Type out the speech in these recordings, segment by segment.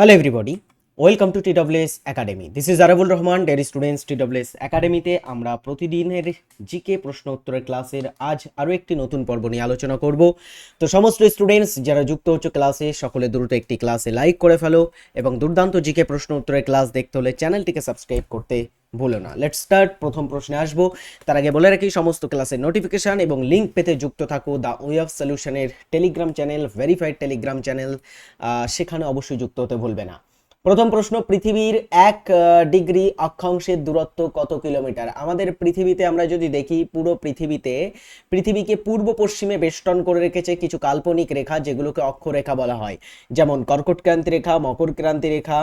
Hello everybody welcome to TWS academy this is Arabul Rahman dear students TWS একাডেমিতে আমরা প্রতিদিনের GK প্রশ্ন উত্তরের ক্লাসের আজ আরও একটি নতুন পর্ব নিয়ে আলোচনা করব। তো সমস্ত স্টুডেন্টস যারা যুক্ত হচ্ছে ক্লাসে, সকলে দ্রুত একটি ক্লাসে লাইক করে ফেলো এবং দুর্দান্ত জিকে প্রশ্ন উত্তরের ক্লাস দেখতে হলে চ্যানেলটিকে সাবস্ক্রাইব করতে ভুলো না। লেট স্টার্ট প্রথম প্রশ্নে আসব। তার আগে বলে রাখি, সমস্ত ক্লাসের নোটিফিকেশান এবং লিঙ্ক পেতে যুক্ত থাকো the way of সলিউশনের Telegram channel verified Telegram channel সেখানে অবশ্যই যুক্ত হতে ভুলবে না। প্রথম প্রশ্ন, পৃথিবীর এক ডিগ্রি অক্ষাংশের দূরত্ব কত কিলোমিটার? আমাদের পৃথিবীতে আমরা যদি দেখি, পুরো পৃথিবীতে পৃথিবীকে পূর্ব পশ্চিমে বেষ্টন করে রেখেছে কিছু কাল্পনিক রেখা, যেগুলোকে অক্ষরেখা বলা হয়। যেমন কর্কটক্রান্তি রেখা মকর ক্রান্তি রেখা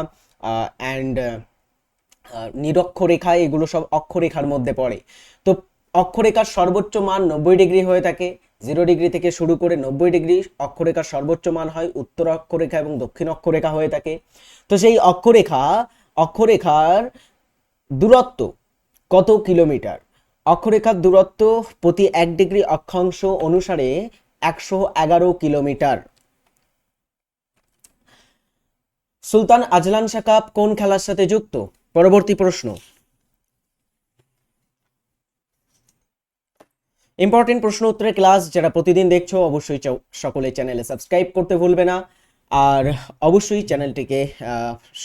অ্যান্ড নিরক্ষরেখা, এগুলো সব অক্ষরেখার মধ্যে পড়ে। তো অক্ষরেখার সর্বোচ্চ মান নব্বই ডিগ্রি হয়ে থাকে, জিরো ডিগ্রি থেকে শুরু করে নব্বই ডিগ্রি অক্ষরেখার সর্বোচ্চ মান হয় উত্তর অক্ষরেখা এবং দক্ষিণ অক্ষরেখা হয়ে থাকে। তো সেই অক্ষরেখা, অক্ষরেখার দূরত্ব কত কিলোমিটার? অক্ষরেখার দূরত্ব প্রতি এক ডিগ্রি অক্ষাংশ অনুসারে একশো এগারো কিলোমিটার। সুলতান আজলান কাপ কোন খেলার সাথে যুক্ত? পরবর্তী প্রশ্ন। ইম্পর্টেন্ট প্রশ্ন উত্তরের ক্লাস যারা প্রতিদিন দেখছ, অবশ্যই সকলে চ্যানেলে সাবস্ক্রাইব করতে ভুলবে না। আর অবশ্যই চ্যানেলটিকে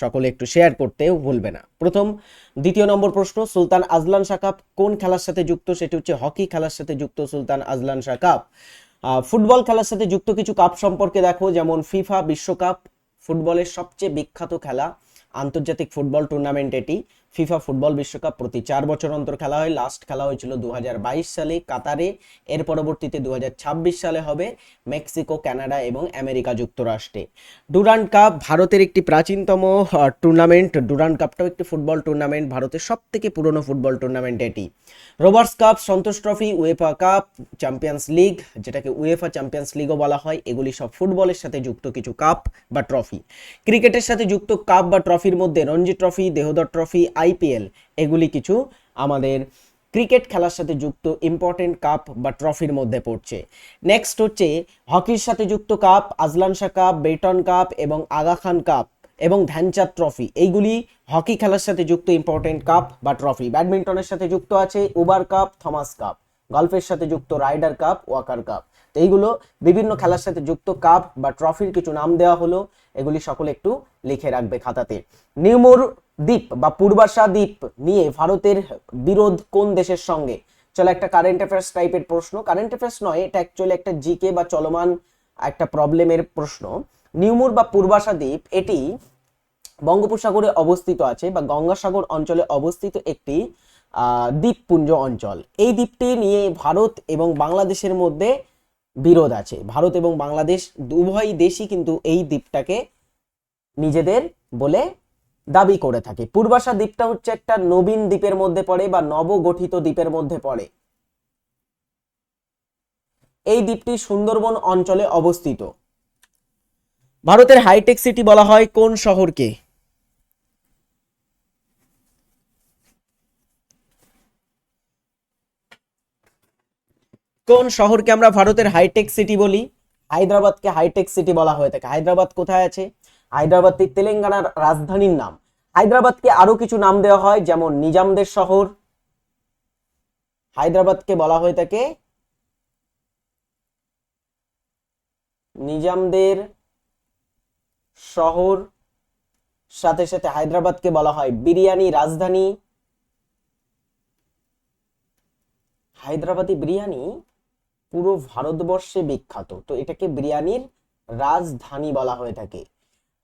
সকলে একটু শেয়ার করতেও ভুলবে না। প্রথম, দ্বিতীয় নম্বর প্রশ্ন, সুলতান আজলান শাহ কাপ কোন খেলার সাথে যুক্ত? সেটি হচ্ছে হকি খেলার সাথে যুক্ত Sultan Azlan Shah cup football খেলার সাথে যুক্ত কিছু কাপ সম্পর্কে দেখো, যেমন ফিফা বিশ্বকাপ, ফুটবলের সবচেয়ে বিখ্যাত খেলা। আন্তর্জাতিক ফুটবল টুর্নামেন্ট এটি। ফিফা ফুটবল বিশ্বকাপ প্রতি চার বছর অন্তর খেলা হয়। লাস্ট খেলা হয়েছিল দু হাজার বাইশ সালে কাতারে। এর পরবর্তীতে দু হাজার ছাব্বিশ সালে হবে মেক্সিকো, কানাডা এবং আমেরিকা যুক্তরাষ্ট্রে। ডুরান্ড কাপ ভারতের একটি প্রাচীনতম টুর্নামেন্ট ডুরান্ড কাপটাও একটি ফুটবল টুর্নামেন্ট ভারতের সব থেকে পুরনো ফুটবল টুর্নামেন্ট এটি। Rovers cup, Santosh trophy, UEFA cup champions league যেটাকে উয়েফা চ্যাম্পিয়ন্স লিগও বলা হয়। এগুলি সব ফুটবলের সাথে যুক্ত কিছু কাপ বা ট্রফি। ক্রিকেটের সাথে যুক্ত কাপ বা ট্রফির মধ্যে Ranji trophy, Deodhar trophy IPL, এগুলি কিছু আমাদের ক্রিকেট খেলার সাথে যুক্ত ইম্পর্টেন্ট কাপ বা ট্রফির মধ্যে পড়ছে। নেক্সট হচ্ছে হকির সাথে যুক্ত cup Azlan Shah cup Beighton cup এবং আগা খান কাপ এবং ধ্যানচাঁদ ট্রফি এইগুলি হকি খেলার সাথে যুক্ত ইম্পর্টেন্ট কাপ বা ট্রফি ব্যাডমিন্টনের সাথে যুক্ত আছে উবার কাপ থমাস কাপ গল্ফের সাথে যুক্ত রাইডার কাপ ওয়াকার কাপ তো এইগুলো বিভিন্ন খেলার সাথে যুক্ত কাপ বা ট্রফির কিছু নাম দেওয়া হলো। এগুলি সকলে একটু লিখে রাখবে খাতাতে। নিউমোর দ্বীপ বা পূর্বাশা দ্বীপ নিয়ে ভারতের বিরোধ কোন দেশের সঙ্গে? চলো একটা কারেন্ট অ্যাফেয়ার্স টাইপের প্রশ্ন। কারেন্ট অ্যাফেয়ার্স নয়, এটা অ্যাকচুয়ালি একটা জিকে বা চলমান একটা প্রবলেমের প্রশ্ন। নিউমুর বা পূর্বাশা দ্বীপ, এটি বঙ্গোপসাগরে অবস্থিত আছে বা গঙ্গাসাগর অঞ্চলে অবস্থিত একটি দ্বীপপুঞ্জ অঞ্চল। এই দ্বীপটি নিয়ে ভারত এবং বাংলাদেশের মধ্যে বিরোধ আছে। ভারত এবং বাংলাদেশ, উভয় দেশই কিন্তু এই দ্বীপটাকে নিজেদের বলে দাবি করে থাকে। পূর্বাশা দ্বীপটা হচ্ছে একটা নবীন দ্বীপের মধ্যে পড়ে বা নবগঠিত দ্বীপের মধ্যে পড়ে। এই দ্বীপটি সুন্দরবন অঞ্চলে অবস্থিত। ভারতের হাইটেক সিটি বলা হয় কোন শহরকে? কোন শহরকে আমরা ভারতের হাইটেক সিটি বলি? হায়দ্রাবাদকে হাইটেক সিটি বলা হয়ে থাকে। হায়দ্রাবাদ কোথায় আছে? হায়দ্রাবাদটি তেলেঙ্গানার রাজধানীর নাম। হায়দ্রাবাদকে আরও কিছু নাম দেওয়া হয়, যেমন নিজামদের শহর। হায়দ্রাবাদকে বলা হয়ে থাকে নিজামদের শহর। সাথে সাথে হায়দ্রাবাদকে বলা হয় বিরিয়ানি রাজধানী। হায়দ্রাবাদি বিরিয়ানি পুরো ভারতবর্ষে বিখ্যাত, তো এটাকে বিরিয়ানির রাজধানী বলা হয়ে থাকে।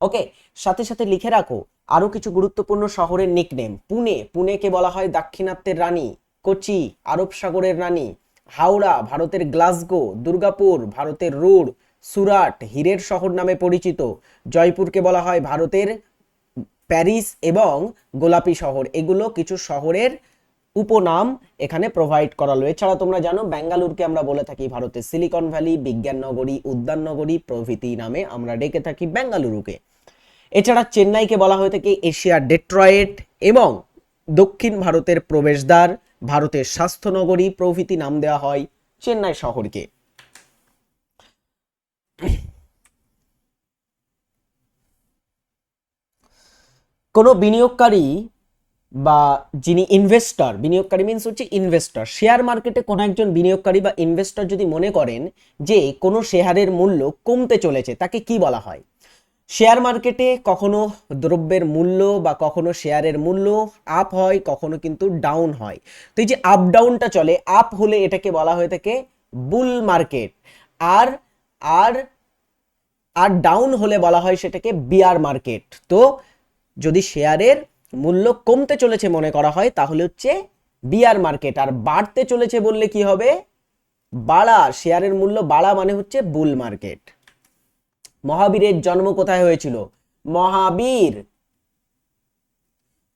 ওকে সাথে সাথে লিখে রাখো, আরও কিছু গুরুত্বপূর্ণ শহরের নিকনেম পুনে, পুনেকে বলা হয় দাক্ষিণাত্যের রানী। কোচি, আরব সাগরের রানী। হাওড়া, ভারতের গ্লাসগো। দুর্গাপুর, ভারতের রুড় সুরাট, হীরের শহর নামে পরিচিত। জয়পুরকে বলা হয় ভারতের প্যারিস এবং গোলাপি শহর। এগুলো কিছু শহরের উপনাম এখানে প্রোভাইড করা হলো এছাড়া তোমরা জানো বেঙ্গালুরুকে আমরা বলে থাকি ভারতের সিলিকন ভ্যালি বিজ্ঞান নগরী, উদ্যান নগরী, প্রভৃতি নামে আমরা ডেকে থাকি বেঙ্গালুরুকে এছাড়া চেন্নাইকে বলা হয়ে থাকে এশিয়ার ডেট্রয়েট এবং দক্ষিণ ভারতের প্রবেশদ্বার, ভারতের স্বাস্থ্য নগরী, প্রভৃতি নাম দেওয়া হয় চেন্নাই শহরকে। কোনো বিনিয়োগকারী বা যিনি ইনভেস্টর বিনিয়োগকারী মিন্স হচ্ছে ইনভেস্টর শেয়ার মার্কেটে কোনো একজন বিনিয়োগকারী বা ইনভেস্টর যদি মনে করেন যে কোনো শেয়ারের মূল্য কমতে চলেছে, তাকে কি বলা হয়? শেয়ার মার্কেটে কখনো দ্রব্যের মূল্য বা কখনো শেয়ারের মূল্য আপ হয়, কখনো কিন্তু ডাউন হয়। তো এই যে আপ ডাউনটা চলে আপ হলে এটাকে বলা হয়ে থাকে বুল মার্কেট আর আর আর ডাউন হলে বলা হয় সেটাকে বিয়ার মার্কেট তো যদি শেয়ারের মূল্য কমতে চলেছে মনে করা হয়, তাহলে হচ্ছে বিয়ার মার্কেট আর বাড়তে চলেছে বললে কি হবে? বাড়া, শেয়ারের মূল্য বাড়া মানে হচ্ছে বুল মার্কেট মহাবীরের জন্ম কোথায় হয়েছিল? মহাবীর।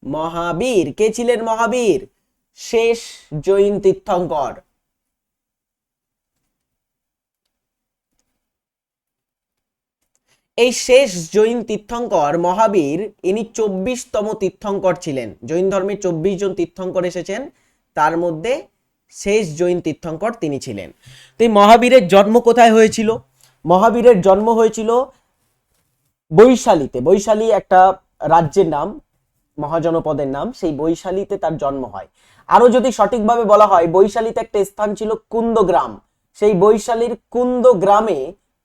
মহাবীর। কে ছিলেন মহাবীর? শেষ জৈন তীর্থঙ্কর। এই শেষ জৈন তীর্থঙ্কর মহাবীর, ইনি চব্বিশতম তীর্থঙ্কর ছিলেন। জৈন ধর্মে চব্বিশ জন তীর্থঙ্কর এসেছেন। তার মধ্যে শেষ জৈন তীর্থঙ্কর তিনি ছিলেন। তো এই মহাবীরের জন্ম কোথায় হয়েছিল? মহাবীরের জন্ম হয়েছিল বৈশালীতে। বৈশালী একটা রাজ্যের নাম, মহাজনপদের নাম, সেই বৈশালীতে তার জন্ম হয়। আরও যদি সঠিকভাবে বলা হয়, বৈশালীতে একটা স্থান ছিল কুন্দগ্রাম। সেই বৈশালীর কুন্দ গ্রামে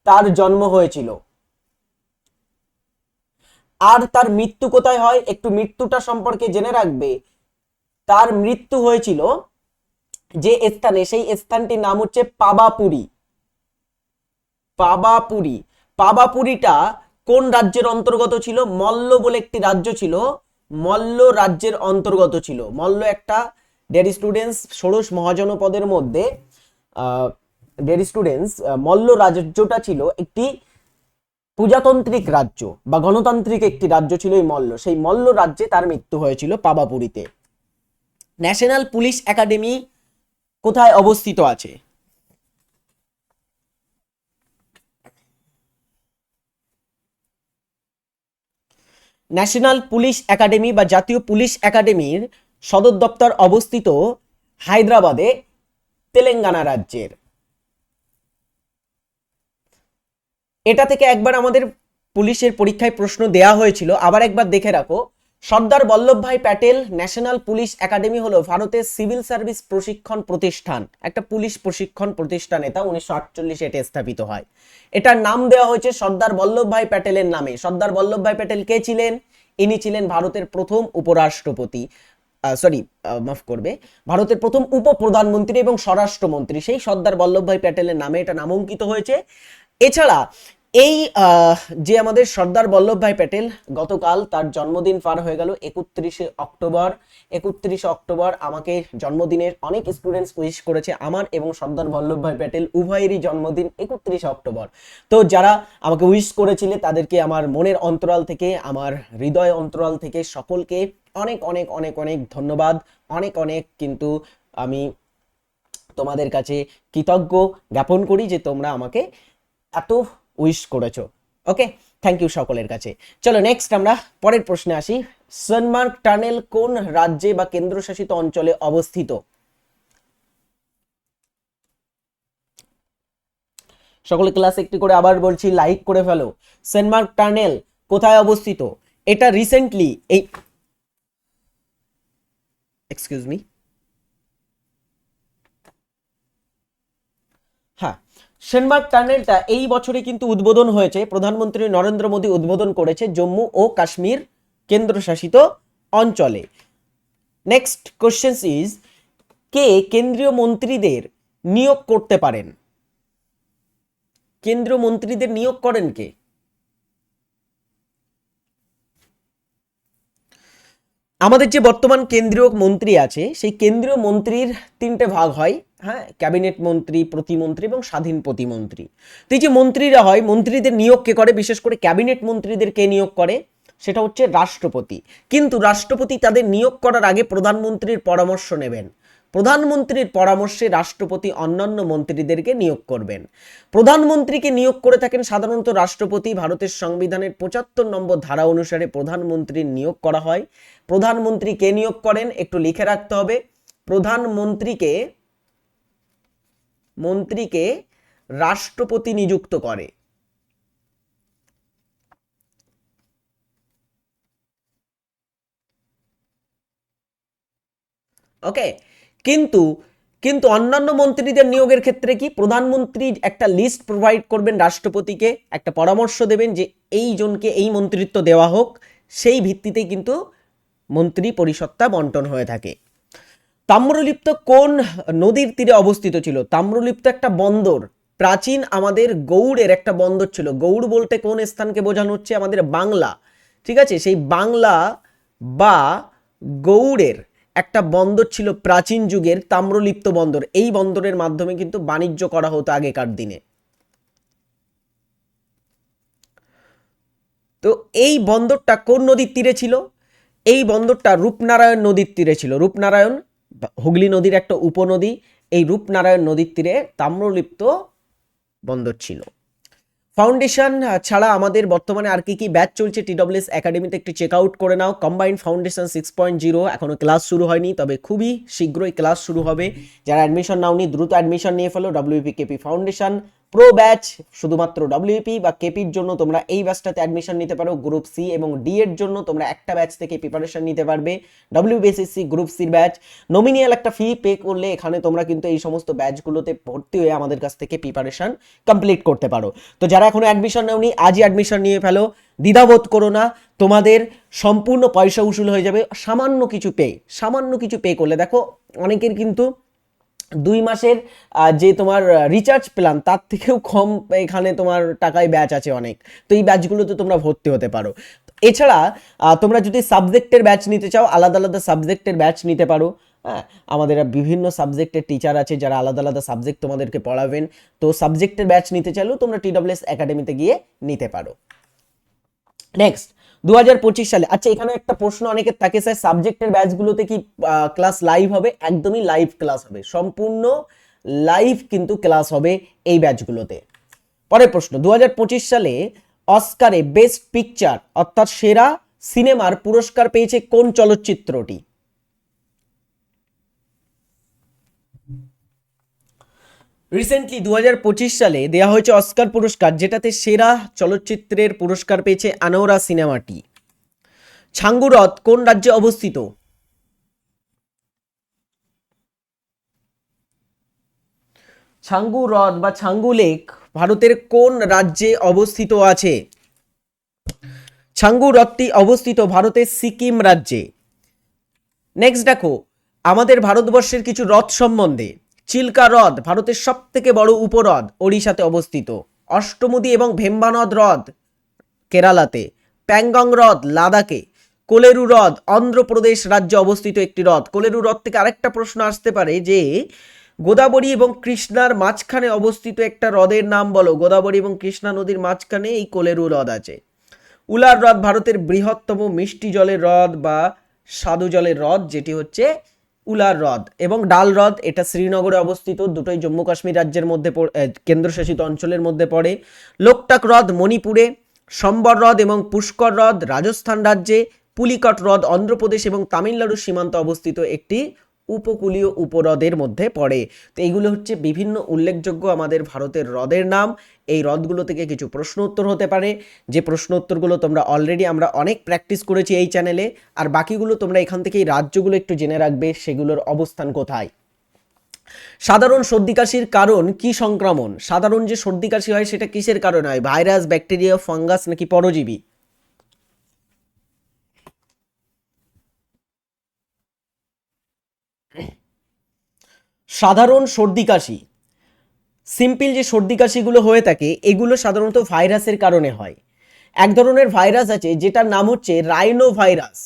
তার জন্ম হয়েছিল। আর তার মৃত্যু কোথায় হয়? একটু মৃত্যুটা সম্পর্কে জেনে রাখবে। তার মৃত্যু হয়েছিল যে স্থানে, সেই স্থানটির নাম হচ্ছে পাবাপুরী। পাবাপুরী। পাবাপুরীটা কোন রাজ্যের অন্তর্গত ছিল? মল্ল বলে একটি রাজ্য ছিল। মল্ল রাজ্যের অন্তর্গত ছিল। মল্ল একটা ডেয়ারি স্টুডেন্টস, ষোড়শ মহাজনপদের মধ্যে ডেয়ারি স্টুডেন্টস মল্ল রাজ্যটা ছিল একটি প্রজাতান্ত্রিক রাজ্য বা গণতান্ত্রিক একটি রাজ্য ছিল এই মল্ল। সেই মল্ল রাজ্যে তার মৃত্যু হয়েছিল পাবাপুরীতে। ন্যাশনাল পুলিশ একাডেমি কোথায় অবস্থিত আছে? ন্যাশনাল পুলিশ একাডেমি বা জাতীয় পুলিশ একাডেমির সদর দপ্তর অবস্থিত হায়দ্রাবাদে, তেলেঙ্গানা রাজ্যের। এটা থেকে একবার আমাদের পুলিশের পরীক্ষায় প্রশ্ন দেয়া হয়েছিল। আবার একবার দেখে রাখো, Sardar Vallabhbhai Patel national police academy হলো ভারতের সিভিল সার্ভিস প্রশিক্ষণ প্রতিষ্ঠান। একটা পুলিশ প্রশিক্ষণ প্রতিষ্ঠান এটা, উনিশশো আটচল্লিশে এটা স্থাপিত হয়। এটার নাম দেওয়া হয়েছে সর্দার বল্লভভাই প্যাটেলের নামে। সর্দার বল্লভভাই প্যাটেল কে ছিলেন? ইনি ছিলেন ভারতের প্রথম উপরাষ্ট্রপতি সরি মাফ করবে, ভারতের প্রথম উপপ্রধানমন্ত্রী এবং স্বরাষ্ট্রমন্ত্রী। সেই সর্দার বল্লভভাই প্যাটেলের নামে এটা নামাঙ্কিত হয়েছে। এছাড়া এই যে আমাদের সর্দার বল্লভভাই প্যাটেল গতকাল তার জন্মদিন পার হয়ে গেল একত্রিশে অক্টোবর। একত্রিশে অক্টোবর আমাকে জন্মদিনের অনেক স্টুডেন্টস উইশ করেছে আমার এবং সর্দার বল্লভভাই প্যাটেল উভয়েরই জন্মদিন একত্রিশে অক্টোবর। তো যারা আমাকে উইশ করেছিলে তাদেরকে আমার মনের অন্তরাল থেকে, আমার হৃদয় অন্তরাল থেকে সকলকে অনেক অনেক অনেক অনেক ধন্যবাদ। অনেক অনেক কিন্তু আমি তোমাদের কাছে কৃতজ্ঞ জ্ঞাপন করি যে তোমরা আমাকে এত উইশ করেছ। ওকে? থ্যাংক ইউ সকলের কাছে। চলো নেক্সট আমরা পরের প্রশ্নে আসি। সনমার্ক টানেল কোন রাজ্যে বা কেন্দ্রশাসিত অঞ্চলে অবস্থিত? সকলে ক্লাস একটি করে আবার বলছি লাইক করে ফেলো। সেনমার্ক টানেল কোথায় অবস্থিত? এটা রিসেন্টলি এই এক্সকিউজ মি সেনমার্ক টানেলটা এই বছরে কিন্তু উদ্বোধন হয়েছে। প্রধানমন্ত্রী নরেন্দ্র মোদী উদ্বোধন করেছে জম্মু ও কাশ্মীর কেন্দ্রশাসিত অঞ্চলে। নেক্সট কোশ্চেন ইজ কে কেন্দ্রীয় মন্ত্রীদের নিয়োগ করতে পারেন? কেন্দ্রীয় মন্ত্রীদের নিয়োগ করেন কে? আমাদের যে বর্তমান কেন্দ্রীয় মন্ত্রী আছে, সেই কেন্দ্রীয় মন্ত্রীর তিনটে ভাগ হয়। হ্যাঁ ক্যাবিনেট মন্ত্রী, প্রতিমন্ত্রী এবং স্বাধীন প্রতিমন্ত্রী। তো এই যে মন্ত্রীরা হয়, মন্ত্রীদের নিয়োগ কে করে? বিশেষ করে ক্যাবিনেট মন্ত্রীদের কে নিয়োগ করে? সেটা হচ্ছে রাষ্ট্রপতি। কিন্তু রাষ্ট্রপতি তাদের নিয়োগ করার আগে প্রধানমন্ত্রীর পরামর্শ নেবেন। প্রধানমন্ত্রীর পরামর্শে রাষ্ট্রপতি অন্যান্য মন্ত্রীদেরকে নিয়োগ করবেন। প্রধানমন্ত্রীকে নিয়োগ করে থাকেন সাধারণত রাষ্ট্রপতি, ভারতের সংবিধানের পঁচাত্তর নম্বর ধারা অনুসারে প্রধানমন্ত্রীর নিয়োগ করা হয়। প্রধানমন্ত্রী কে নিয়োগ করেন? একটু লিখে রাখতে হবে। প্রধানমন্ত্রীকে মন্ত্রীকে রাষ্ট্রপতি নিযুক্ত করে। ওকে, কিন্তু কিন্তু অন্যান্য মন্ত্রীদের নিয়োগের ক্ষেত্রে কি প্রধানমন্ত্রী একটা লিস্ট প্রোভাইড করবেন রাষ্ট্রপতিকে, একটা পরামর্শ দেবেন যে এই জনকে এই মন্ত্রিত্ব দেওয়া হোক, সেই ভিত্তিতে কিন্তু মন্ত্রী পরিষদটা বন্টন হয়ে থাকে। তাম্রলিপ্ত কোন নদীর তীরে অবস্থিত ছিল? তাম্রলিপ্ত একটা বন্দর, প্রাচীন আমাদের গৌড়ের একটা বন্দর ছিল। গৌড় বলতে কোন স্থানকে বোঝানো হচ্ছে? আমাদের বাংলা। ঠিক আছে? সেই বাংলা বা গৌড়ের একটা বন্দর ছিল প্রাচীন যুগের তাম্রলিপ্ত বন্দর। এই বন্দরের মাধ্যমে কিন্তু বাণিজ্য করা হতো আগেকার দিনে। তো এই বন্দরটা কোন নদীর তীরে ছিল? এই বন্দরটা রূপনারায়ণ নদীর তীরে ছিল। রূপনারায়ণ হুগলি নদীর একটা উপনদী, এই রূপনারায়ণ নদীর তীরে তাম্রলিপ্ত বন্দর ছিল। ফাউন্ডেশন ছাড়া আমাদের বর্তমানে আর কি কি ব্যাচ চলছে টিডব্লিউএস একাডেমিতে একটু চেক আউট করে নাও। Combined foundation six point zero এখনও ক্লাস শুরু হয়নি, তবে খুবই শীঘ্রই ক্লাস শুরু হবে। যারা অ্যাডমিশন নাওনি, দ্রুত অ্যাডমিশন নিয়ে ফেলো WP KP foundation pro batch শুধুমাত্র ডব্লিউপি বা কেপির জন্য তোমরা এই ব্যাচটাতে অ্যাডমিশন নিতে পারো গ্রুপ সি এবং ডি এর জন্য তোমরা একটা ব্যাচ থেকে প্রিপারেশন নিতে পারবে ডব্লিউবিএসএসসি গ্রুপ সির ব্যাচ নমিনিয়াল একটা ফি পে করলে এখানে তোমরা কিন্তু এই সমস্ত ব্যাচগুলোতে ভর্তি হয়ে আমাদের কাছ থেকে প্রিপারেশন কমপ্লিট করতে পারো। তো যারা এখনও অ্যাডমিশন নেওনি, আজই অ্যাডমিশন নিয়ে ফেলো। দ্বিধাবোধ করো না, তোমাদের সম্পূর্ণ পয়সা উসুল হয়ে যাবে। সামান্য কিছু পে সামান্য কিছু পে করলে দেখো, অনেকের কিন্তু দুই মাসের যে তোমার রিচার্জ প্ল্যান তার থেকেও কম এখানে তোমার টাকায় ব্যাচ আছে অনেক। তো এই ব্যাচগুলোতে তোমরা ভর্তি হতে পারো। এছাড়া তোমরা যদি সাবজেক্টের ব্যাচ নিতে চাও, আলাদা আলাদা সাবজেক্টের ব্যাচ নিতে পারো। হ্যাঁ আমাদের বিভিন্ন সাবজেক্টের টিচার আছে যারা আলাদা আলাদা সাবজেক্ট তোমাদেরকে পড়াবেন। তো সাবজেক্টের ব্যাচ নিতে চাইলেও তোমরা টিডব্লিউএস একাডেমিতে গিয়ে নিতে পারো। নেক্সট দু হাজার পঁচিশ সালে। আচ্ছা এখানে একটা প্রশ্ন অনেকের থাকে, স্যার, সাবজেক্টের ব্যাচগুলোতে কি ক্লাস লাইভ হবে? একদমই লাইভ ক্লাস হবে। সম্পূর্ণ লাইভ কিন্তু ক্লাস হবে এই ব্যাচগুলোতে। পরের প্রশ্ন দু হাজার পঁচিশ সালে অস্কারে বেস্ট পিকচার, অর্থাৎ সেরা সিনেমার পুরস্কার পেয়েছে কোন চলচ্চিত্রটি? রিসেন্টলি দু হাজার পঁচিশ সালে দেওয়া হয়েছে অস্কার পুরস্কার, যেটাতে সেরা চলচ্চিত্রের পুরস্কার পেয়েছে আনোরা সিনেমাটি। ছাঙ্গুরথ কোন রাজ্যে অবস্থিত? ছাঙ্গু হ্রদ বা ছাঙ্গু লেক ভারতের কোন রাজ্যে অবস্থিত আছে? ছাঙ্গু হ্রদটি অবস্থিত ভারতের সিকিম রাজ্যে। নেক্সট দেখো, আমাদের ভারতবর্ষের কিছু হ্রদ সম্বন্ধে। চিল্কা হ্রদ, ভারতের সব থেকে বড় উপহ্রদ, ওড়িশাতে অবস্থিত। অষ্টমুদি এবং ভেম্বানদ হ্রদ, কেরালাতে। প্যাংগং হ্রদ, লাদাখে। কোলেরু হ্রদ, অন্ধ্রপ্রদেশ রাজ্যে অবস্থিত একটি হ্রদ। কোলেরু হ্রদ থেকে আরেকটা প্রশ্ন আসতে পারে যে, গোদাবরী এবং কৃষ্ণার মাঝখানে অবস্থিত একটা হ্রদের নাম বলো। গোদাবরী এবং কৃষ্ণা নদীর মাঝখানে এই কোলেরু হ্রদ আছে। উলার হ্রদ ভারতের বৃহত্তম মিষ্টি জলের হ্রদ বা স্বাদু জলের হ্রদ, যেটি হচ্ছে উলার হ্রদ এবং ডাল হ্রদ, এটা শ্রীনগরে অবস্থিত। দুটোই জম্মু কাশ্মীর রাজ্যের মধ্যে কেন্দ্রশাসিত অঞ্চলের মধ্যে পড়ে। লোকটাক হ্রদ মণিপুরে, সম্বর হ্রদ এবং পুষ্কর হ্রদ রাজস্থান রাজ্যে, পুলিকট হ্রদ অন্ধ্রপ্রদেশ এবং তামিলনাড়ু সীমান্ত অবস্থিত একটি উপকূলীয় উপহ্রদের মধ্যে পড়ে। তো এইগুলো হচ্ছে বিভিন্ন উল্লেখযোগ্য আমাদের ভারতের হ্রদের নাম। এই হ্রদগুলো থেকে কিছু প্রশ্ন উত্তর হতে পারে। যে প্রশ্ন উত্তরগুলো তোমরা অলরেডি আমরা অনেক প্র্যাকটিস করেছি এই চ্যানেলে আর বাকিগুলো তোমরা এখান থেকে এই রাজ্যগুলো একটু জেনে রাখবে, সেগুলোর অবস্থান কোথায়। সাধারণ সর্দি কাশির কারণ কি সংক্রমণ? সাধারণ যে সর্দি কাশি হয় সেটা কিসের কারণে হয়? ভাইরাস, ব্যাকটেরিয়া, ফাঙ্গাস নাকি পরজীবী? সাধারণ সর্দি কাশি। সিম্পল যে সর্দি কাশিগুলো হয়ে থাকে, এগুলো সাধারণত ভাইরাসের কারণে হয়। এক ধরনের ভাইরাস আছে, যেটার নাম হচ্ছে রাইনো ভাইরাস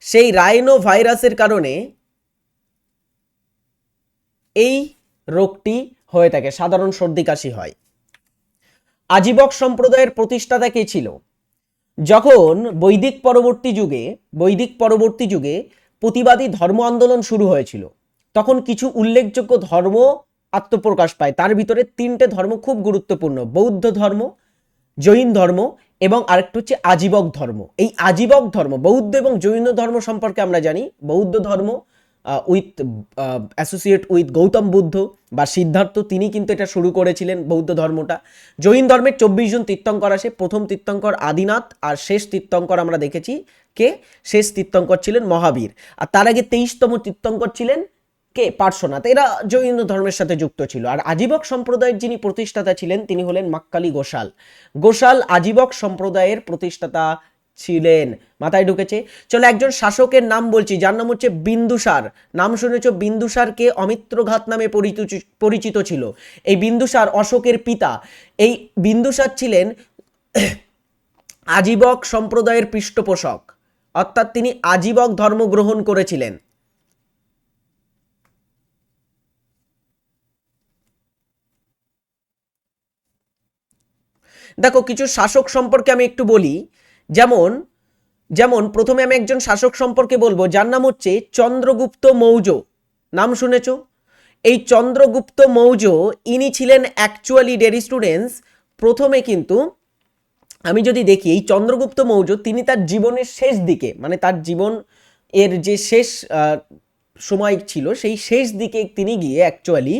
সেই রাইনো ভাইরাসের কারণে এই রোগটি হয়ে থাকে, সাধারণ সর্দি কাশি হয়। আজীবক সম্প্রদায়ের প্রতিষ্ঠাতা কে ছিল? যখন বৈদিক পরবর্তী যুগে, বৈদিক পরবর্তী যুগে প্রতিবাদী ধর্ম আন্দোলন শুরু হয়েছিল। তখন কিছু উল্লেখযোগ্য ধর্ম আত্মপ্রকাশ পায়। তার ভিতরে তিনটে ধর্ম খুব গুরুত্বপূর্ণ, বৌদ্ধ ধর্ম, জৈন ধর্ম এবং আরেকটা হচ্ছে আজীবক ধর্ম। এই আজীবক ধর্ম, বৌদ্ধ এবং জৈন ধর্ম সম্পর্কে আমরা জানি। বৌদ্ধ ধর্ম with associate with Gautam Buddha বা সিদ্ধার্থ তিনি কিন্তু এটা শুরু করেছিলেন বৌদ্ধ ধর্মটা। জৈন ধর্মের চব্বিশ জন তীর্থঙ্কর আসে প্রথম তীর্থঙ্কর আদিনাথ আর শেষ তীর্থঙ্কর আমরা দেখেছি কে? শেষ তীর্থঙ্কর ছিলেন মহাবীর। আর তার আগে তেইশতম তীর্থঙ্কর ছিলেন কে? পার্শ্বনাথ। এরা জৈন ধর্মের সাথে যুক্ত ছিল। আর আজীবক সম্প্রদায়ের যিনি প্রতিষ্ঠাতা ছিলেন তিনি হলেন মাক্কালি গোশাল গোশাল আজীবক সম্প্রদায়ের প্রতিষ্ঠাতা ছিলেন। মাথায় ঢুকেছে। চলো একজন শাসকের নাম বলছি, যার নাম হচ্ছে বিন্দুসার। নাম শুনেছ? বিন্দুসারকে অমিত্রঘাত নামে পরিচিত ছিল। এই বিন্দুসার অশোকের পিতা। এই বিন্দুসার ছিলেন আজীবক সম্প্রদায়ের পৃষ্ঠপোষক। অর্থাৎ তিনি আজীবক ধর্ম গ্রহণ করেছিলেন। দেখো, কিছু শাসক সম্পর্কে আমি একটু বলি। যেমন যেমন, প্রথমে আমি একজন শাসক সম্পর্কে বলব, যার নাম হচ্ছে চন্দ্রগুপ্ত মৌর্য। নাম শুনেছ? এই চন্দ্রগুপ্ত মৌর্য, ইনি ছিলেন অ্যাকচুয়ালি ডেরি স্টুডেন্টস। প্রথমে কিন্তু আমি যদি দেখি, এই চন্দ্রগুপ্ত মৌর্য, তিনি তার জীবনের শেষ দিকে মানে তার জীবন এর যে শেষ সময় ছিল, সেই শেষ দিকে তিনি গিয়ে অ্যাকচুয়ালি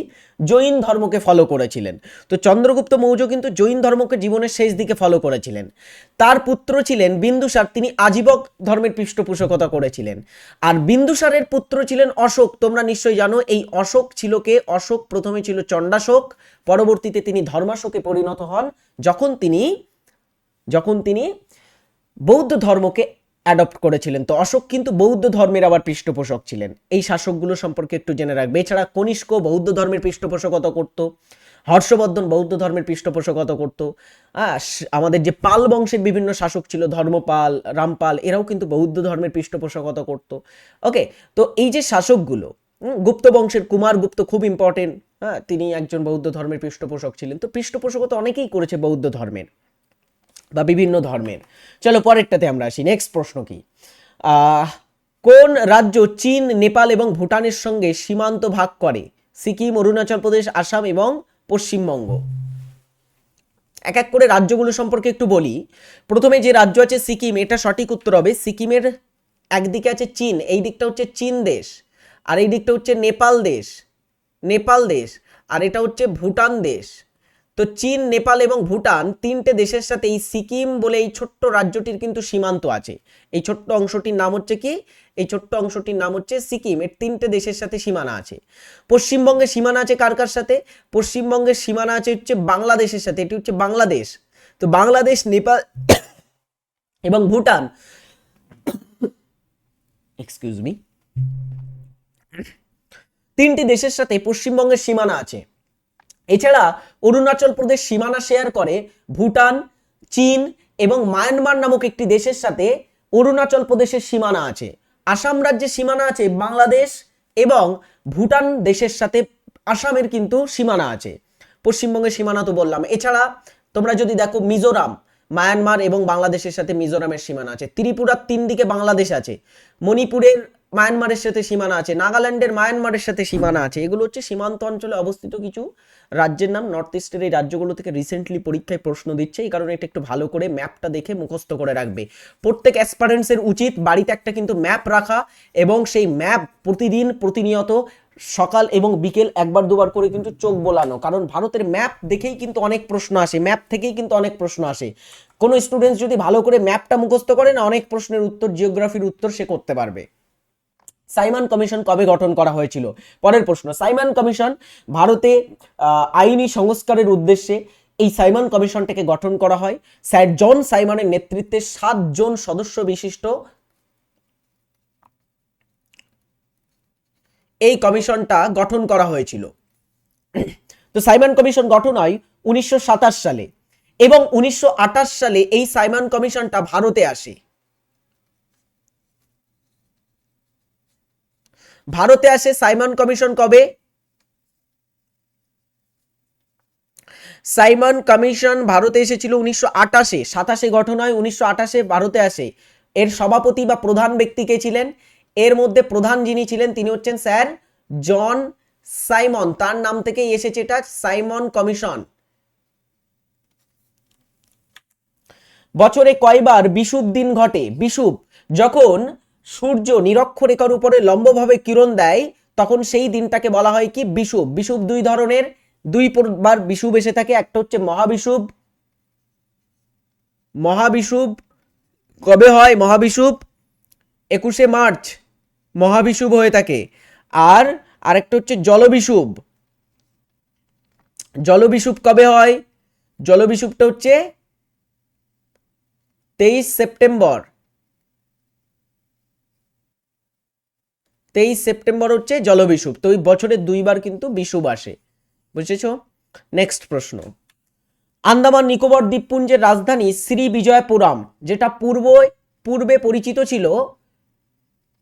জৈন ধর্মকে ফলো করেছিলেন। তো চন্দ্রগুপ্ত মৌর্য কিন্তু জৈন ধর্মকে জীবনের শেষ দিকে ফলো করেছিলেন। তার পুত্র ছিলেন বিন্দুসার, তিনি আজীবক ধর্মের পৃষ্ঠপোষকতা করেছিলেন। আর বিন্দুসারের পুত্র ছিলেন অশোক, তোমরা নিশ্চয়ই জানো, এই অশোক ছিল কে? অশোক প্রথমে ছিল চণ্ডাশোক, পরবর্তীতে তিনি ধর্মাশোকে পরিণত হন। যখন তিনি যখন তিনি বৌদ্ধ ধর্মকে অ্যাডপ্ট করেছিলেন। তো অশোক কিন্তু বৌদ্ধ ধর্মের আবার পৃষ্ঠপোষক ছিলেন। এই শাসকগুলো সম্পর্কে একটু জেনে রাখবে। এছাড়া কনিষ্ক বৌদ্ধ ধর্মের পৃষ্ঠপোষকতা করত, হর্ষবর্ধন বৌদ্ধ ধর্মের পৃষ্ঠপোষকতা করত। আমাদের যে পাল বংশের বিভিন্ন শাসক ছিল, ধর্মপাল, রামপাল, এরাও কিন্তু বৌদ্ধ ধর্মের পৃষ্ঠপোষকতা করত। ওকে, তো এই যে শাসকগুলো গুপ্ত বংশের কুমার গুপ্ত খুব ইম্পর্টেন্ট হ্যাঁ তিনি একজন বৌদ্ধ ধর্মের পৃষ্ঠপোষক ছিলেন। তো পৃষ্ঠপোষকতা অনেকেই করেছে বৌদ্ধ ধর্মের। বা বিভিন্ন ধর্মের। চলো পরেরটাতে আমরা আসি। নেক্সট প্রশ্ন কি? কোন রাজ্য চীন, নেপাল এবং ভুটানের সঙ্গে সীমান্ত ভাগ করে? সিকিম, অরুণাচল প্রদেশ, আসাম এবং পশ্চিমবঙ্গ। এক এক করে রাজ্যগুলো সম্পর্কে একটু বলি। প্রথমে যে রাজ্য আছে সিকিম, এটা সঠিক উত্তর হবে সিকিমের একদিকে আছে চীন, এই দিকটা হচ্ছে চীন দেশ, আর এই দিকটা হচ্ছে নেপাল দেশ নেপাল দেশ, আর এটা হচ্ছে ভুটান দেশ। তো চীন, নেপাল এবং ভুটান তিনটে দেশের সাথে এই সিকিম বলে এই ছোট্ট রাজ্যটির কিন্তু সীমান্ত আছে। এই ছোট্ট অংশটির নাম হচ্ছে কি? এই ছোট্ট অংশটির নাম হচ্ছে সিকিম। এর তিনটে দেশের সাথে সীমানা আছে। পশ্চিমবঙ্গের সীমানা আছে কার কার সাথে? পশ্চিমবঙ্গের সীমানা আছে হচ্ছে বাংলাদেশের সাথে। এটি হচ্ছে বাংলাদেশ। তো বাংলাদেশ, নেপাল এবং ভুটান এক্সকিউজ মি তিনটি দেশের সাথে পশ্চিমবঙ্গের সীমানা আছে। এছাড়া অরুণাচল প্রদেশ সীমানা শেয়ার করে, ভুটান, চীন এবং মায়ানমার নামক একটি দেশের সাথে অরুণাচল প্রদেশের সীমানা আছে। আসাম রাজ্যের সীমানা আছে বাংলাদেশ এবং ভুটান দেশের সাথে আসামের কিন্তু সীমানা আছে। পশ্চিমবঙ্গের সীমানা তো বললাম। এছাড়া তোমরা যদি দেখো মিজোরাম, মায়ানমার এবং বাংলাদেশের সাথে মিজোরামের সীমানা আছে। ত্রিপুরার তিন দিকে বাংলাদেশ আছে। মণিপুরের মায়ানমারের সাথে সীমানা আছে, নাগাল্যান্ডের মায়ানমারের সাথে সীমানা আছে। এগুলো হচ্ছে সীমান্ত অঞ্চলে অবস্থিত কিছু রাজ্যের নাম। নর্থ ইস্টের এই রাজ্যগুলো থেকে রিসেন্টলি পরীক্ষায় প্রশ্ন দিচ্ছে। এই কারণে এটা একটু ভালো করে ম্যাপটা দেখে মুখস্থ করে রাখবে। প্রত্যেক অ্যাসপারেন্টসের উচিত বাড়িতে একটা কিন্তু ম্যাপ রাখা এবং সেই ম্যাপ প্রতিদিন প্রতিনিয়ত সকাল এবং বিকেল একবার দুবার করে কিন্তু চোখ বোলানো। কারণ ভারতের ম্যাপ দেখেই কিন্তু অনেক প্রশ্ন আসে ম্যাপ থেকেই কিন্তু অনেক প্রশ্ন আসে। কোনো স্টুডেন্টস যদি ভালো করে ম্যাপটা মুখস্থ করে না, অনেক প্রশ্নের উত্তর জিওগ্রাফির উত্তর সে করতে পারবে। সাইমন কমিশন কবে গঠন করা হয়েছিল? পরের প্রশ্ন, সাইমন কমিশন ভারতে আইনি সংস্কারের উদ্দেশ্যে এই সাইমন কমিশনটাকে গঠন করা হয়। স্যার জন সাইমনের নেতৃত্বে সাতজন সদস্য বিশিষ্ট। এই কমিশনটা গঠন করা হয়েছিল। তো সাইমন কমিশন গঠন হয় উনিশশো সাতাশ সালে এবং উনিশশো আটাশ সালে এই সাইমন কমিশনটা ভারতে আসে। ভারতে আসে সাইমন কমিশন কবে? সাইমন কমিশন ভারতে এসেছিল উনিশশো আটাশে, সাতাশে গঠন হয়, উনিশশো আটাশে ভারতে আসে। এর সভাপতি বা প্রধান ব্যক্তি কে ছিলেন? এর মধ্যে প্রধান যিনি ছিলেন, তিনি হচ্ছেন স্যার জন সাইমন। তার নাম থেকেই এসেছে এটা, সাইমন কমিশন। বছরে কয়বার বিষুব দিন ঘটে? বিষুব যখন সূর্য নিরক্ষরেখার উপরে লম্বভাবে কিরণ দেয়, তখন সেই দিনটাকে বলা হয় কি? বিষুব বিষুব দুই ধরনের, দুই বার বিষুব এসে থাকে। একটা হচ্ছে মহাবিষুব মহাবিষুব কবে হয়? মহাবিষুব একুশে মার্চ। মহাবিষুব হয়ে থাকে। আর আরেকটা হচ্ছে জলবিষুব জলবিষুব কবে হয়? জলবিষুবটা হচ্ছে তেইশ সেপ্টেম্বর। তেইশ সেপ্টেম্বর হচ্ছে জলবিষুব, তো ওই বছরে দুইবার কিন্তু বিষুব আসে। বুঝেছ? নেক্সট প্রশ্ন। আন্দামান নিকোবর দ্বীপপুঞ্জের রাজধানী শ্রী বিজয়পুরম যেটা পূর্ব, পূর্বে পরিচিত ছিল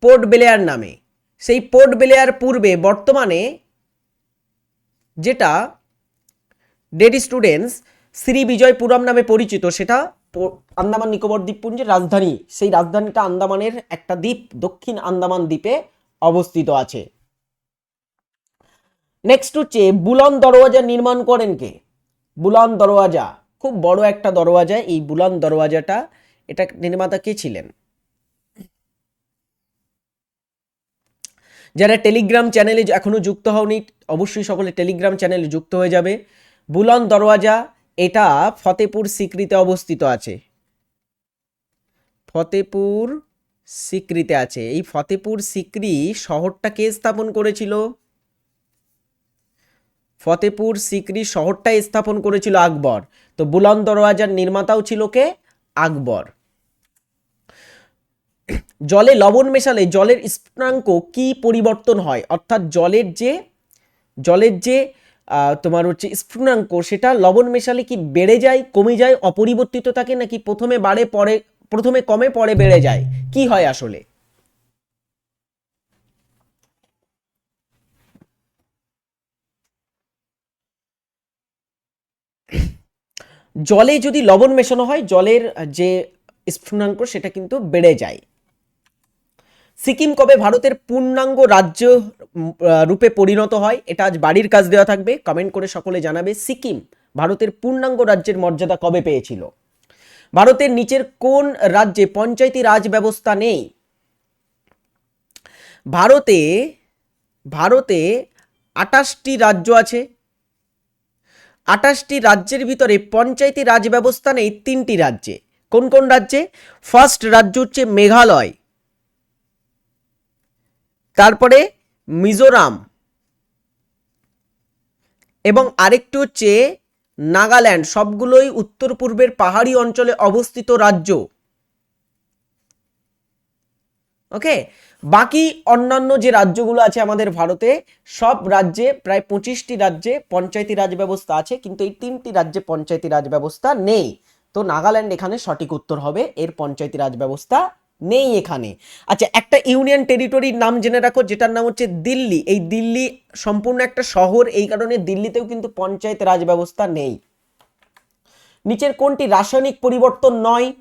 পোর্ট বেলেয়ার নামে। সেই পোর্ট বেলেয়ার পূর্বে বর্তমানে যেটা ডেড স্টুডেন্টস শ্রী বিজয়পুরম নামে পরিচিত, সেটা আন্দামান নিকোবর দ্বীপপুঞ্জের রাজধানী। সেই রাজধানীটা আন্দামানের একটা দ্বীপ, দক্ষিণ আন্দামান দ্বীপে অবস্থিত আছে। নেক্সট হচ্ছে বুলন দরওয়াজা নির্মাণ করেন কে? বুলান দরওয়াজা, খুব বড় একটা দরওয়াজা এই বুলান দরওয়াজাটা, এটা নির্মাতা কে ছিলেন? যারা টেলিগ্রাম চ্যানেলে এখনও যুক্ত হওনি, অবশ্যই সকলে টেলিগ্রাম চ্যানেলে যুক্ত হয়ে যাবে। বুলন দরওয়াজা, এটা ফতেপুর সিক্রিতে অবস্থিত আছে। ফতেপুর সিক্রিতে আছে। এই ফতেপুর সিক্রি শহরটা কে স্থাপন করেছিল? ফতেপুর সিক্রি শহরটা স্থাপন করেছিল আকবর। তো বুলন দরওয়াজার নির্মাতাও ছিল কে? আকবর। জলে লবণ মেশালে জলের স্ফুটনাঙ্ক কি পরিবর্তন হয়? অর্থাৎ জলের যে জলের যে তোমার হচ্ছে স্ফুটনাঙ্ক, সেটা লবণ মেশালে কি বেড়ে যায়, কমে যায়, অপরিবর্তিত থাকে নাকি প্রথমে বাড়ে, পরে প্রথমে কমে, পরে বেড়ে যায়। কি হয় আসলে? জলে যদি লবণ মেশানো হয়, জলের যে স্ফুটনাঙ্ক সেটা কিন্তু বেড়ে যায়। সিকিম কবে ভারতের পূর্ণাঙ্গ রাজ্য রূপে পরিণত হয়, এটা আজ বাড়ির কাজ দেওয়া থাকবে। কমেন্ট করে সকলে জানাবে, সিকিম ভারতের পূর্ণাঙ্গ রাজ্যের মর্যাদা কবে পেয়েছিল? ভারতের নিচের কোন রাজ্যে পঞ্চায়েতি রাজ ব্যবস্থা নেই? ভারতে ভারতে আটাশটি রাজ্য আছে। আটাশটি রাজ্যের ভিতরে পঞ্চায়েতি রাজ ব্যবস্থা নেই তিনটি রাজ্যে। কোন কোন রাজ্যে? ফার্স্ট রাজ্য হচ্ছে মেঘালয়। তারপরে মিজোরাম। এবং আরেকটি হচ্ছে নাগাল্যান্ড সবগুলোই উত্তর পূর্বের পাহাড়ি অঞ্চলে অবস্থিত রাজ্য। ওকে? বাকি অন্যান্য যে রাজ্যগুলো আছে আমাদের ভারতে, সব রাজ্যে প্রায় পঁচিশটি রাজ্যে পঞ্চায়েতি রাজ ব্যবস্থা আছে, কিন্তু এই তিনটি রাজ্যে পঞ্চায়েতি রাজ ব্যবস্থা নেই। তো নাগাল্যান্ড এখানে সঠিক উত্তর হবে, এর পঞ্চায়েতি রাজ ব্যবস্থা নেই এখানে। আচ্ছা একটা ইউনিয়ন টেরিটরির নাম জেনে রাখো, যেটার নাম হচ্ছে দিল্লি। এই দিল্লি সম্পূর্ণ একটা শহর, এই কারণে দিল্লিতেও কিন্তু পঞ্চায়েত রাজ ব্যবস্থা নেই। নিচের কোনটি রাসায়নিক পরিবর্তন নয়?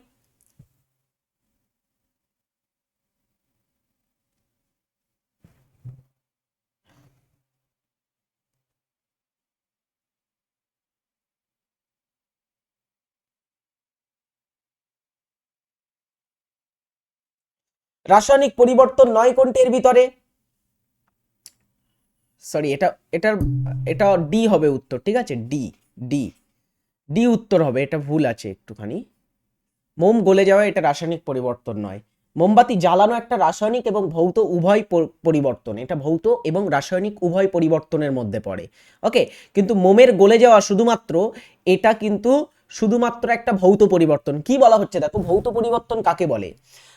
রাসায়নিক পরিবর্তন নয় কোনটি এর ভিতরে? সরি এটা, এটার, এটা ডি হবে উত্তর, ঠিক আছে? ডি ডি ডি উত্তর হবে, এটা ভুল আছে একটুখানি। মোম গলে যাওয়া এটা রাসায়নিক পরিবর্তন নয়। মোমবাতি জ্বালানো একটা রাসায়নিক এবং ভৌত উভয় পর- পরিবর্তন, এটা ভৌত এবং রাসায়নিক উভয় পরিবর্তনের মধ্যে পড়ে। ওকে কিন্তু মোমের গলে যাওয়া শুধুমাত্র এটা কিন্তু শুধুমাত্র একটা ভৌত পরিবর্তন। কি বলা হচ্ছে দেখো? ভৌত পরিবর্তন কাকে বলে?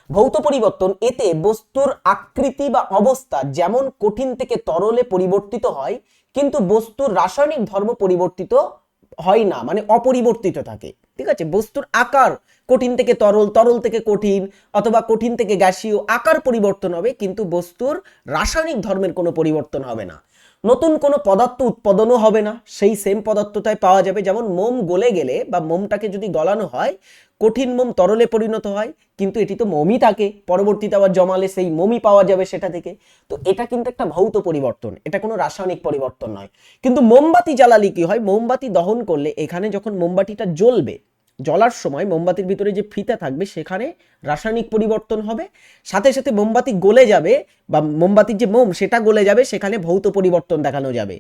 ভৌত পরিবর্তন এতে বস্তুর আকৃতি বা অবস্থা যেমন কঠিন থেকে তরলে পরিবর্তিত হয়, কিন্তু বস্তুর রাসায়নিক ধর্ম পরিবর্তিত হয় না মানে অপরিবর্তিত থাকে। ঠিক আছে? বস্তুর আকার কঠিন থেকে তরল তরল থেকে কঠিন, অথবা কঠিন থেকে গ্যাসীয়, আকার পরিবর্তন হবে, কিন্তু বস্তুর রাসায়নিক ধর্মের কোনো পরিবর্তন হবে না। নতুন কোনো পদার্থ উৎপাদনও হবে না। সেই সেম পদার্থটাই পাওয়া যাবে। যেমন মোম গলে গেলে বা মোমটাকে যদি গলানো হয়, কঠিন মোম তরলে পরিণত হয়, কিন্তু এটি তো মোমই থাকে। পরবর্তীতে আবার জমালে সেই মোমই পাওয়া যাবে সেটা থেকে। তো এটা কিন্তু একটা ভৌত পরিবর্তন। এটা কোনো রাসায়নিক পরিবর্তন নয়। কিন্তু মোমবাতি জ্বালালে কি হয়? মোমবাতি দহন করলে এখানে যখন মোমবাতিটা জ্বলবে জ্বলার সময় মোমবাতির ভিতরে যে ফিতা থাকবে সেখানে রাসায়নিক পরিবর্তন হবে। সাথে সাথে মোমবাতি গলে যাবে বা মোমবাতির যে মোম, সেটা গলে যাবে, সেখানে ভৌত পরিবর্তন দেখানো যাবে।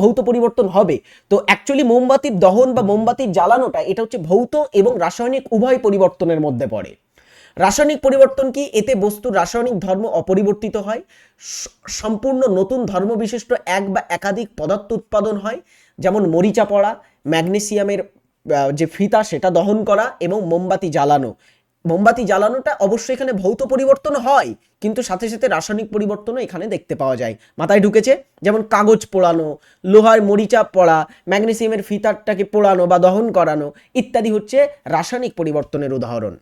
ভৌত পরিবর্তন হবে। তো অ্যাকচুয়ালি মোমবাতির দহন বা মোমবাতির জ্বালানোটা, এটা হচ্ছে ভৌত এবং রাসায়নিক উভয় পরিবর্তনের মধ্যে পড়ে। রাসায়নিক পরিবর্তন কি? এতে বস্তুর রাসায়নিক ধর্ম অপরিবর্তিত হয়। সম্পূর্ণ নতুন ধর্ম বিশিষ্ট এক বা একাধিক পদার্থ উৎপাদন হয়। যেমন মরিচা পড়া, ম্যাগনেসিয়ামের যে ফিতা সেটা দহন করা এবং মোমবাতি জ্বালানো। মোমবাতি জ্বালানোটা অবশ্যই এখানে ভৌত পরিবর্তন হয়, কিন্তু সাথে সাথে রাসায়নিক পরিবর্তনও এখানে দেখতে পাওয়া যায়। মাথায় ঢুকেছে? যেমন কাগজ পোড়ানো, লোহার মরিচা পড়া, ম্যাগনেসিয়ামের ফিতারটাকে পোড়ানো বা দহন করানো ইত্যাদি হচ্ছে রাসায়নিক পরিবর্তনের উদাহরণ।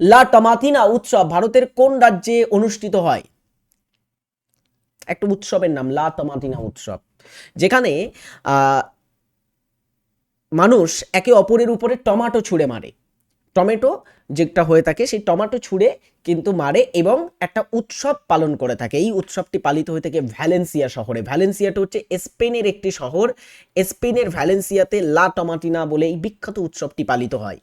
লা টমাতিনা উৎসব ভারতের কোন রাজ্যে অনুষ্ঠিত হয়? একটা উৎসবের নাম, লা টমাতিনা উৎসব। যেখানে মানুষ একে অপরের উপরে টমাটো ছুঁড়ে মারে। টমেটো যেটা হয়ে থাকে, সেই টমাটো ছুঁড়ে কিন্তু মারে এবং একটা উৎসব পালন করে থাকে। এই উৎসবটি পালিত হয়ে থাকে ভ্যালেন্সিয়া শহরে। ভ্যালেন্সিয়াটা হচ্ছে স্পেনের একটি শহর। স্পেনের ভ্যালেন্সিয়াতে লা টমাটিনা বলে এই বিখ্যাত উৎসবটি পালিত হয়।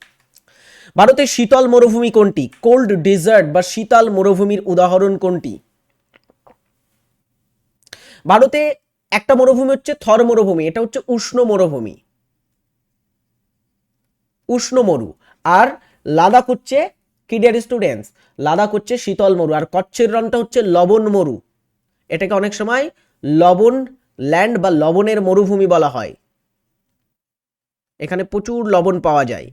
ভারতের শীতল মরুভূমি কোনটি? কোল্ড ডেজার্ট বা শীতল মরুভূমির উদাহরণ কোনটি? ভারতে একটা মরুভূমি হচ্ছে থর মরুভূমি, এটা হচ্ছে উষ্ণ মরুভূমি। উষ্ণ মরু। আর লাদাখ হচ্ছে, কি ডিয়ার স্টুডেন্টস লাদাখ হচ্ছে শীতল মরু। আর কচ্ছের রনটা হচ্ছে লবণ মরু। এটাকে অনেক সময় লবণ ল্যান্ড বা লবণের মরুভূমি বলা হয়। এখানে প্রচুর লবণ পাওয়া যায়।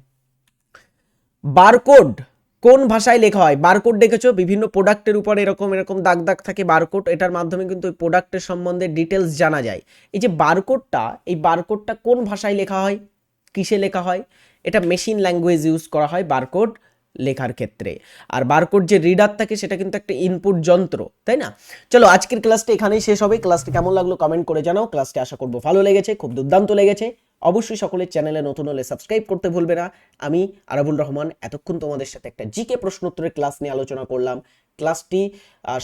বারকোড, কোন ভাষায় লেখা হয়? বারকোড দেখেছ? বিভিন্ন প্রোডাক্টের উপর এরকম এরকম দাগ দাগ থাকে বারকোড। এটার মাধ্যমে কিন্তু ওই প্রোডাক্টের সম্বন্ধে ডিটেলস জানা যায়। এই যে বারকোডটা, এই বারকোডটা কোন ভাষায় লেখা হয়? কিসে লেখা হয়? এটা মেশিন ল্যাঙ্গুয়েজ ইউজ করা হয় বারকোড লেখার ক্ষেত্রে। আর বারকোড যে রিডার থাকে, সেটা কিন্তু একটা ইনপুট যন্ত্র, তাই না? চলো, আজকের ক্লাসটা এখানেই শেষ হবে। ক্লাসটা কেমন লাগল কমেন্ট করে জানাও। ক্লাসটা আশা করব ভালো লেগেছে, খুব দুর্দান্ত লেগেছে। অবশ্যই সকলের চ্যানেলে নতুন হলে সাবস্ক্রাইব করতে ভুলবে না। আমি আরাবুল রহমান, এতক্ষণ তোমাদের সাথে একটা জিকে প্রশ্ন উত্তরের ক্লাস নিয়ে আলোচনা করলাম। ক্লাসটি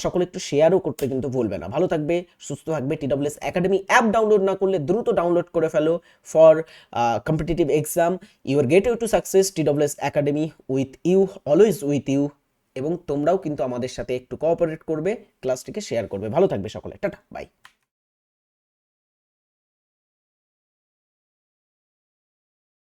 সকলে একটু শেয়ারও করতে কিন্তু ভুলবে না। ভালো থাকবে, সুস্থ থাকবে T TWS academy app download না করলে দ্রুত ডাউনলোড করে ফেলো for competitive exam your get to success T TWS academy with you always with you এবং তোমরাও কিন্তু আমাদের সাথে একটু কোঅপারেট করবে ক্লাসটিকে শেয়ার করবে। ভালো থাকবে সকলে। Tata bye